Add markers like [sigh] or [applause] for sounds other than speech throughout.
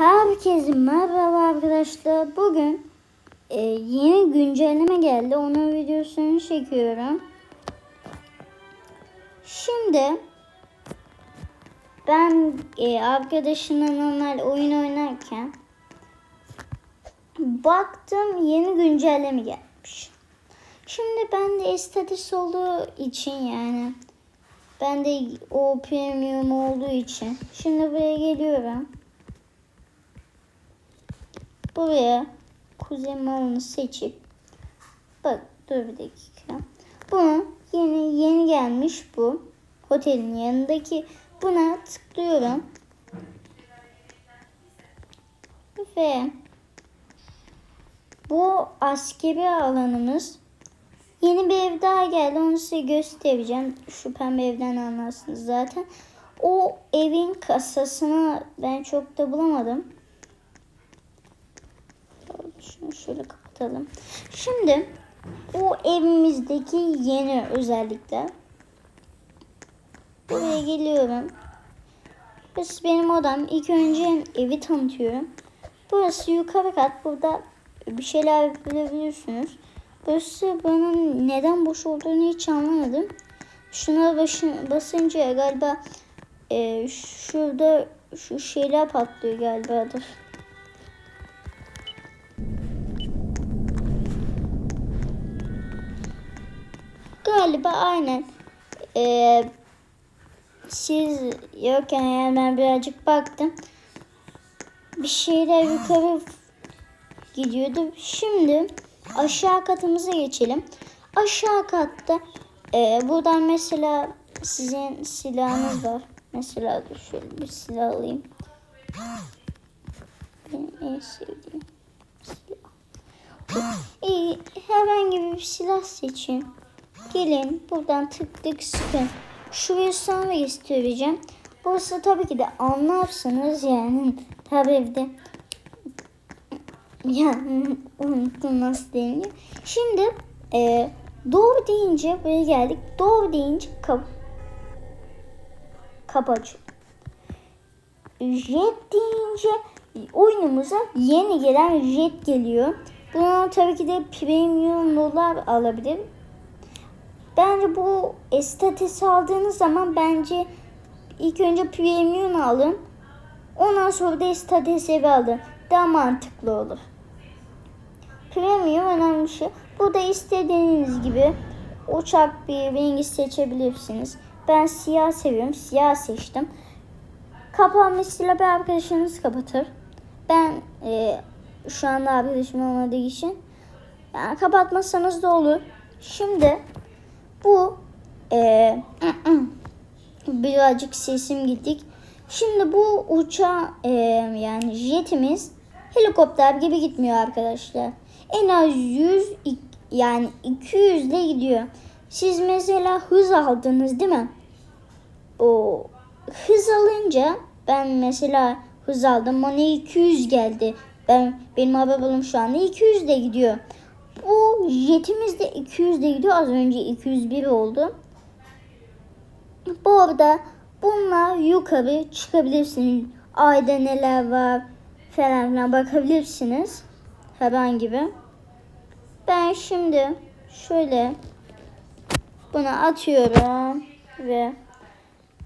Herkese merhaba arkadaşlar. Bugün e, yeni güncelleme geldi. Onun videosunu çekiyorum. Şimdi ben e, arkadaşımla normal oyun oynarken baktım yeni güncelleme gelmiş. Şimdi ben de estatis olduğu için yani ben de o premium olduğu için şimdi buraya geliyorum. Buraya kuzey malını seçip bak dur bir dakika. Bunu yeni yeni gelmiş bu otelin yanındaki buna tıklıyorum. Ve bu askeri alanımız yeni bir ev daha geldi. Onu size göstereceğim. Şu pembe evden anlarsınız zaten. O evin kasasını ben çok da bulamadım. Şunu şöyle kapatalım. Şimdi o evimizdeki yeni özellikler. Buraya geliyorum. Burası benim odam. İlk önce evi tanıtıyorum. Burası yukarı kat. Burada bir şeyler yapabilirsiniz. Burası bana neden boş olduğunu hiç anlamadım. Şuna başı, basınca galiba e, şurada şu şeyler patlıyor galiba. Galiba aynen. Ee, siz yokken eğer ben birazcık baktım. Bir şeyler yukarı gidiyordu. Şimdi aşağı katımıza geçelim. Aşağı katta e, buradan mesela sizin silahınız var. Mesela dur şöyle bir silah alayım. Benim en sevdiğim silah. İyi, herhangi bir silah seçin. Gelin buradan tık tık sıkın. Şuraya sonra göstereceğim. Burası tabii ki de anlarsınız yani. Tabii de ya unuttum nasıl deniyor. Şimdi e, doğru deyince buraya geldik. Doğru deyince kap kapı açıyor. Jet deyince oyunumuza yeni gelen jet geliyor. Buna tabii ki de premium dolar alabilir. Bence bu estatis aldığınız zaman bence ilk önce premium alın. Ondan sonra da estatis evi alın. Daha mantıklı olur. Premium önemli şey. Burada istediğiniz gibi uçak bir rengi seçebilirsiniz. Ben siyah seviyorum. Siyah seçtim. Kapanmasıyla bir arkadaşınız kapatır. Ben e, şu anda arkadaşım olmadığı için yani kapatmasanız da olur. Şimdi bu e, birazcık sesim gittik. Şimdi bu uçağı e, yani jetimiz helikopter gibi gitmiyor arkadaşlar. En az 100 yani 200 ile gidiyor. Siz mesela hız aldınız değil mi? O hız alınca ben mesela hız aldım bana 200 geldi. Ben benim arabam şu anda 200 de gidiyor. Bu jetimiz de 200 de gidiyor. Az önce 201 oldu. Bu arada bununla yukarı çıkabilirsiniz. Ayda neler var falan filan bakabilirsiniz. Herhangi bir. Ben şimdi şöyle bunu atıyorum ve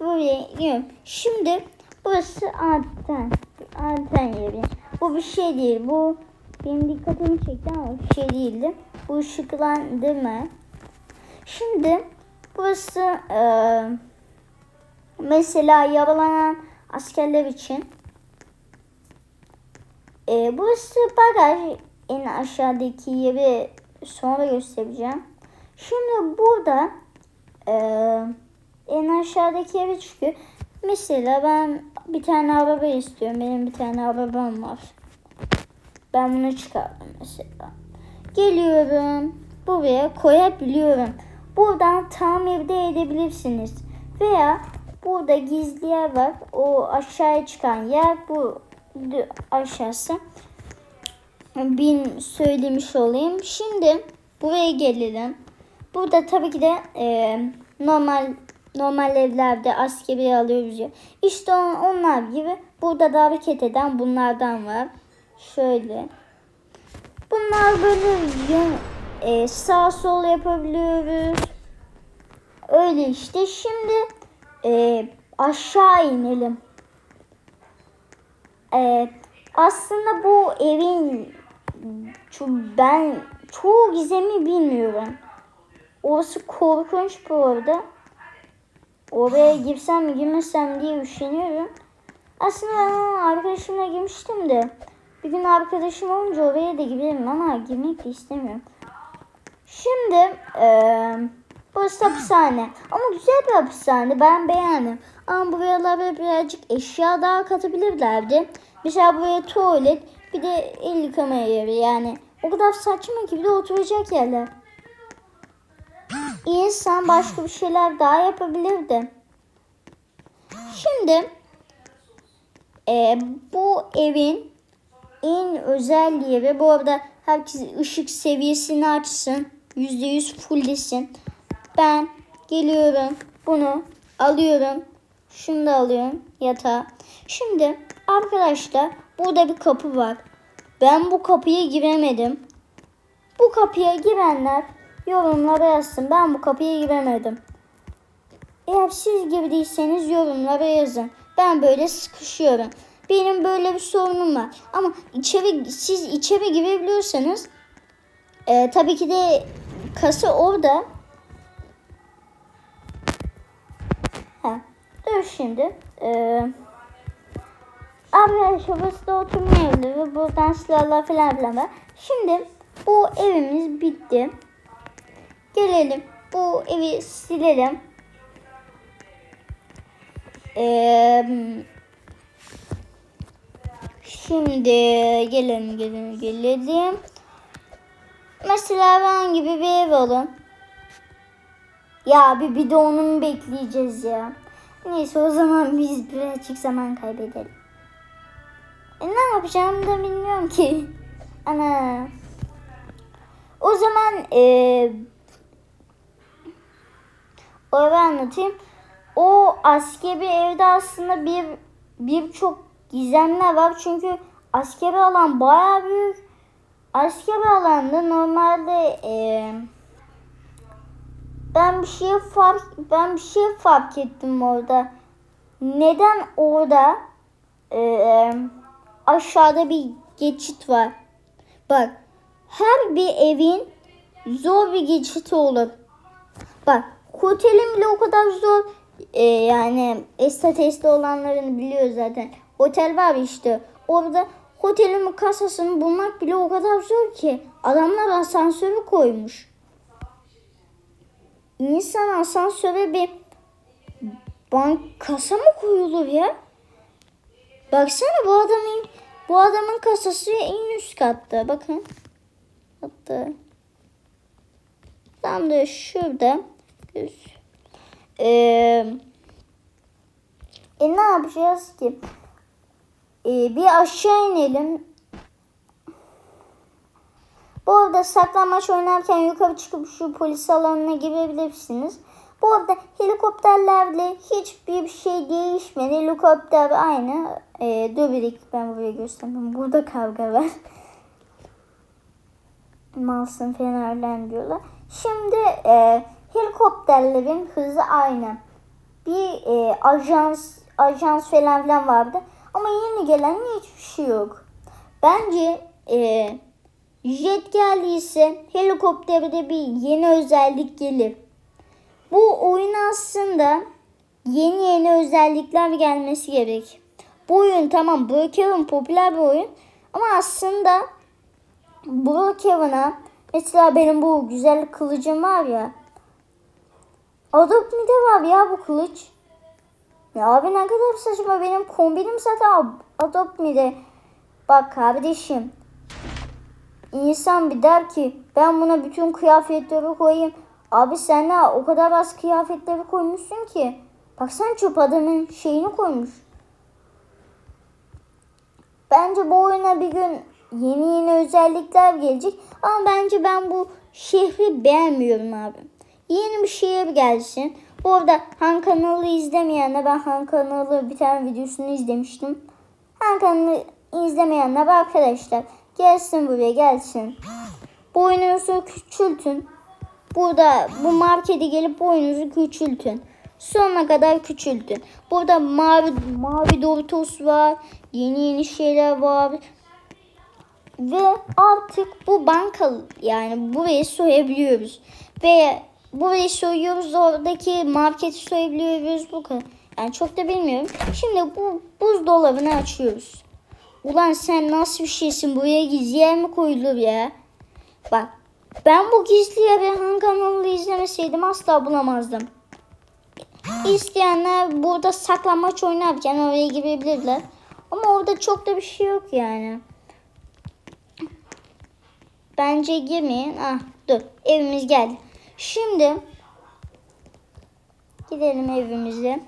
buraya iniyorum. Şimdi burası anten. Anten yeri. Bu bir şey değil. Bu benim dikkatimi çekti ama bir şey değildi. Bu ışıklandırma. Şimdi burası e, mesela yaralanan askerler için e, burası bagaj en aşağıdaki yeri sonra göstereceğim. Şimdi burada e, en aşağıdaki yeri çıkıyor. Mesela ben bir tane araba istiyorum. Benim bir tane arabam var. Ben bunu çıkardım mesela. Geliyorum. Buraya koyabiliyorum. Buradan tamir de edebilirsiniz. Veya burada gizli yer var. O aşağıya çıkan yer bu aşağısı. Bin söylemiş olayım. Şimdi buraya gelelim. Burada tabii ki de e, normal normal evlerde askeri alıyoruz ya. İşte on, onlar gibi Burada da hareket eden bunlardan var. Şöyle. Bunlar böyle yan- e, sağ sol yapabiliyoruz. Öyle işte. Şimdi e, aşağı inelim. E, aslında bu evin ben çoğu gizemi bilmiyorum. Orası korkunç bu arada. Oraya girsem girmesem diye düşünüyorum. Aslında ben arkadaşımla girmiştim de. Bir gün arkadaşım olunca oraya da girelim ama girmek de istemiyorum. Şimdi eee burası hapishane. Ama güzel bir hapishane. Ben beğendim. Ama buraya böyle birazcık eşya daha katabilirlerdi. Mesela buraya tuvalet bir de el yıkama yeri yani. O kadar saçma ki bir de oturacak yerler. İnsan başka bir şeyler daha yapabilirdi. Şimdi e, bu evin en özel yeri bu arada herkes ışık seviyesini açsın. %100 fulllesin. Ben geliyorum bunu alıyorum. Şunu da alıyorum yatağa. Şimdi arkadaşlar burada bir kapı var. Ben bu kapıya giremedim. Bu kapıya girenler yorumlara yazsın. Ben bu kapıya giremedim. Eğer siz girdiyseniz yorumlara yazın. Ben böyle sıkışıyorum. Benim böyle bir sorunum var. Ama içeri siz içeri girebiliyorsanız e, tabii ki de kasa orada. Ha, dur şimdi. E, Arkadaşlar burası da oturma evleri. Buradan silahlar falan filan var. Şimdi bu evimiz bitti. Gelelim. Bu evi silelim. Ee, şimdi gelelim gelelim gelelim. Mesela ben gibi bir ev alın. Ya bir, bir de onu mu bekleyeceğiz ya? Neyse o zaman biz birazcık zaman kaybedelim. E, ne yapacağımı da bilmiyorum ki. [laughs] Ana. O zaman e, o evi anlatayım. O askeri evde aslında bir birçok gizemler var. Çünkü askeri alan bayağı büyük. Askeri alanda normalde e, ben bir şey fark ben bir şey fark ettim orada. Neden orada e, aşağıda bir geçit var? Bak her bir evin zor bir geçiti olur. Bak otelin bile o kadar zor e, yani estatesli olanlarını biliyor zaten. Otel var işte orada otelin kasasını bulmak bile o kadar zor ki. Adamlar asansörü koymuş. İnsan asansöre bir bank kasa mı koyulur ya? Baksana bu adamın bu adamın kasası en üst katta. Bakın. Hatta tam da şurada. Ee, e ne yapacağız ki? Ee, bir aşağı inelim. Bu arada saklanmaç oynarken yukarı çıkıp şu polis alanına girebilirsiniz. Bu arada helikopterlerle hiçbir şey değişmedi. Helikopter aynı. Ee, dur bir dakika ben buraya göstereyim. Burada kavga var. Malsın fenerlen diyorlar. Şimdi e, helikopterlerin hızı aynı. Bir e, ajans ajans falan filan vardı. Ama yeni gelen hiçbir şey yok. Bence e, jet geldiyse helikopterde bir yeni özellik gelir. Bu oyun aslında yeni yeni özellikler gelmesi gerek. Bu oyun tamam Brookhaven popüler bir oyun ama aslında Brookhaven'a mesela benim bu güzel kılıcım var ya Adopt Me'de var ya bu kılıç. Ya abi ne kadar saçma benim kombinim zaten Adopt Me'de. Bak kardeşim İnsan bir der ki ben buna bütün kıyafetleri koyayım. Abi sen ne o kadar az kıyafetleri koymuşsun ki. Bak sen çöp adamın şeyini koymuş. Bence bu oyuna bir gün yeni yeni özellikler gelecek. Ama bence ben bu şehri beğenmiyorum abi. Yeni bir şehir gelsin. Bu arada Han kanalı izlemeyenler ben Han kanalı bir tane videosunu izlemiştim. Han kanalını izlemeyenler arkadaşlar gelsin buraya gelsin. Boyunuzu küçültün. Burada bu markete gelip boyunuzu küçültün. Sonuna kadar küçültün. Burada mavi mavi Doritos var. Yeni yeni şeyler var. Ve artık bu banka yani burayı soyabiliyoruz. Ve burayı soyuyoruz oradaki marketi soyabiliyoruz bu kadar. Yani çok da bilmiyorum. Şimdi bu buzdolabını açıyoruz. Ulan sen nasıl bir şeysin buraya gizli yer mi koyulur ya? Bak ben bu gizli yeri Han kanalında izlemeseydim asla bulamazdım. İsteyenler burada saklanmaç oynarken oraya girebilirler. Ama orada çok da bir şey yok yani. Bence girmeyin. Ah dur evimiz geldi. Şimdi gidelim evimize.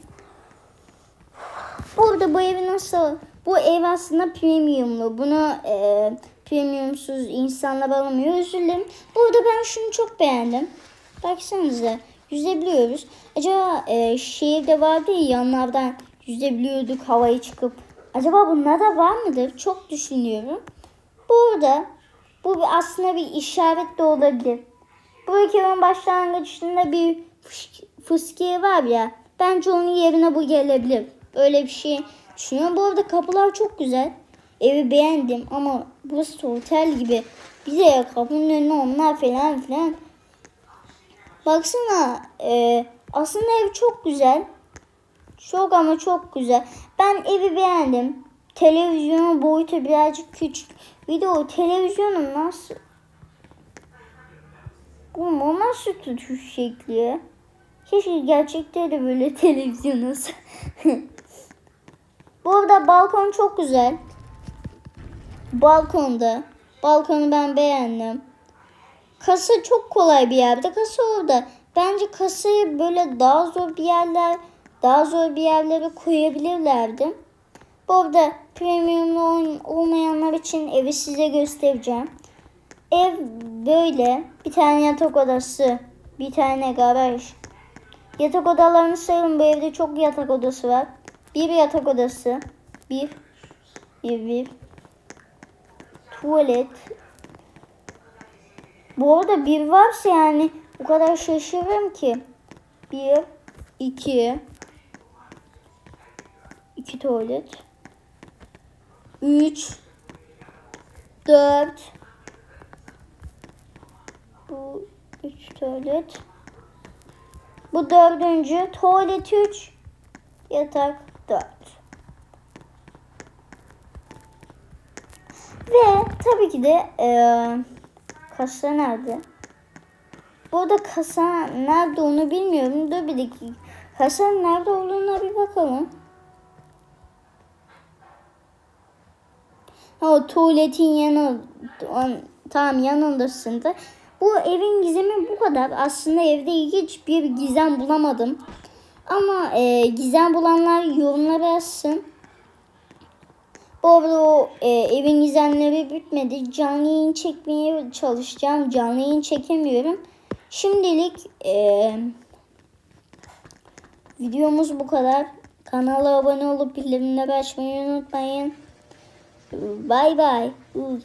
Burada bu evi nasıl? Bu ev aslında premiumlu. Bunu e, premiumsuz insanlar alamıyor. Özür dilerim. Burada ben şunu çok beğendim. Baksanıza yüzebiliyoruz. Acaba e, şehirde vardı ya yanlardan yüzebiliyorduk havaya çıkıp. Acaba bunlar da var mıdır? Çok düşünüyorum. Burada bu aslında bir işaret de olabilir. Bu ülkenin başlangıcında bir fıs- fıskiye var ya. Bence onun yerine bu gelebilir. Öyle bir şey düşünüyorum. Bu arada kapılar çok güzel. Evi beğendim ama burası otel gibi. Bir de kapının önüne onlar falan filan. Baksana e, aslında ev çok güzel. Çok ama çok güzel. Ben evi beğendim. Televizyonun boyutu birazcık küçük. Bir de o televizyonun nasıl... Bu nasıl tutuş şekli? Keşke gerçekte de böyle [laughs] televizyon olsa. Bu arada balkon çok güzel. Balkonda. Balkonu ben beğendim. Kasa çok kolay bir yerde. Kasa orada. Bence kasayı böyle daha zor bir yerler, daha zor bir yerlere koyabilirlerdi. Bu arada premiumlu ol- olmayanlar için evi size göstereceğim. Ev böyle. Bir tane yatak odası, bir tane garaj. Yatak odalarını sayalım. Bu evde çok yatak odası var. Bir yatak odası, bir, bir, bir. Tuvalet, bu arada bir varsa yani o kadar şaşırırım ki. Bir, iki, iki tuvalet. Üç, dört. Bu üç tuvalet. Bu dördüncü. Tuvalet üç. Yatak dört. Ve tabii ki de eee Kasa nerede? Bu arada kasa nerede onu bilmiyorum. Dur bir dakika. Kasanın nerede olduğuna bir bakalım. Ha, o tuvaletin yanı tam yanındasında. Bu evin gizemi bu kadar. Aslında evde hiç bir gizem bulamadım. Ama e, gizem bulanlar yorumlara yazsın. Bu arada o e, evin gizemleri bitmedi. Canlı yayın çekmeye çalışacağım. Canlı yayın çekemiyorum. Şimdilik e, videomuz bu kadar. Kanala abone olup bildirimleri açmayı unutmayın. Bay bay. Uuu,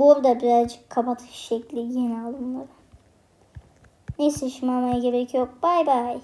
Bu arada birazcık kapatış şekli yeni alımları. Neyse şımamaya gerek yok. Bay bay.